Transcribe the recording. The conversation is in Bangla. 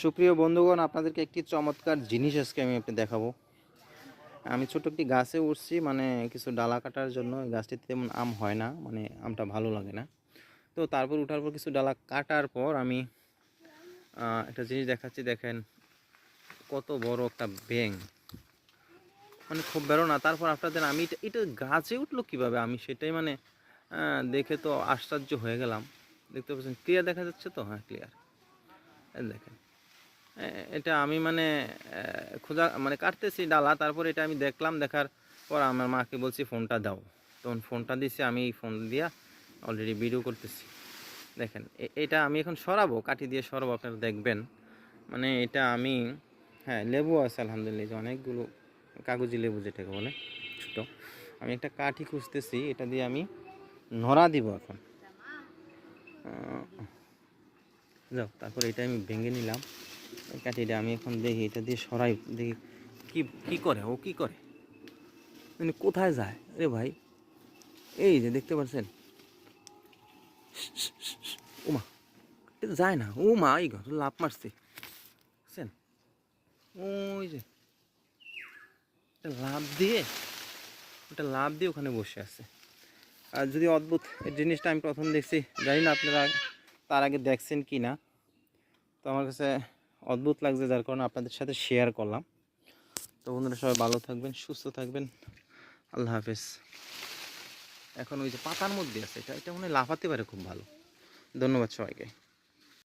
সুপ্রিয় বন্ধুগণ, আপনাদেরকে একটি চমৎকার জিনিস আজকে আমি আপনি দেখাবো। আমি ছোট একটি গাছে উঠছি মানে কিছু ডালা কাটার জন্য। গাছটিতে তেমন আম হয় না মানে আমটা ভালো লাগে না। তো তারপর উঠার পর কিছু ডালা কাটার পর আমি একটা জিনিস দেখাচ্ছি, দেখেন কত বড় একটা ব্যাং মানে খুব বেরো না, তারপর আপনাদের আমি এটা এটা গাছে উঠল কীভাবে? আমি সেটাই মানে দেখে তো আশ্চর্য হয়ে গেলাম। দেখতে পাচ্ছেন ক্লিয়ার দেখা যাচ্ছে তো? হ্যাঁ ক্লিয়ার দেখেন। এটা আমি মানে খোঁজা মানে কাটতেছি ডালা, তারপর এটা আমি দেখলাম, দেখার পর আমার মাকে বলছি, ফোনটা দাও। তখন ফোনটা দিছি, আমি ফোন দিয়া অলরেডি ভিডিও করতেছি। দেখেন এটা আমি এখন সরাবো, কাঠি দিয়ে সরাবো, আপনারা দেখবেন। মানে এটা আমি হ্যাঁ লেবু আছে, আলহামদুলিল্লাহ অনেকগুলো কাগজি লেবু যেটাকে বলে, ছোটো। আমি একটা কাঠি খুঁজতেছি, এটা দিয়ে আমি নড়া দিব এখন। যাও, তারপর এটা আমি ভেঙে নিলাম। কাঠিটা আমি এখন দেখি, এটা দিয়ে সরাই, দেখি কি কি করে, ও কি করে? মানে কোথায় যায়? রে ভাই, এই যে দেখতে পাচ্ছেন? ওমা এটা যায় না, ও মা, এই ঘর লাভ মারছে। বুঝছেন? ওই যে লাভ দিয়ে ওটা লাভ দিয়ে ওখানে বসে আছে। আর যদি অদ্ভুত জিনিসটা আমি প্রথম দেখছি, জানি না আপনারা তার আগে দেখছেন কি না তো আমার কাছে অদ্ভুত লাগছে, যার কারণে আপনাদের সাথে শেয়ার করলাম। তো বন্ধুরা, সবাই ভালো থাকবেন, সুস্থ থাকবেন। আল্লাহ হাফেজ। এখন ওই যে পাতার মধ্যে আছে, এটা এটা মনে লাফাতে পারে খুব ভালো। ধন্যবাদ সবাইকে।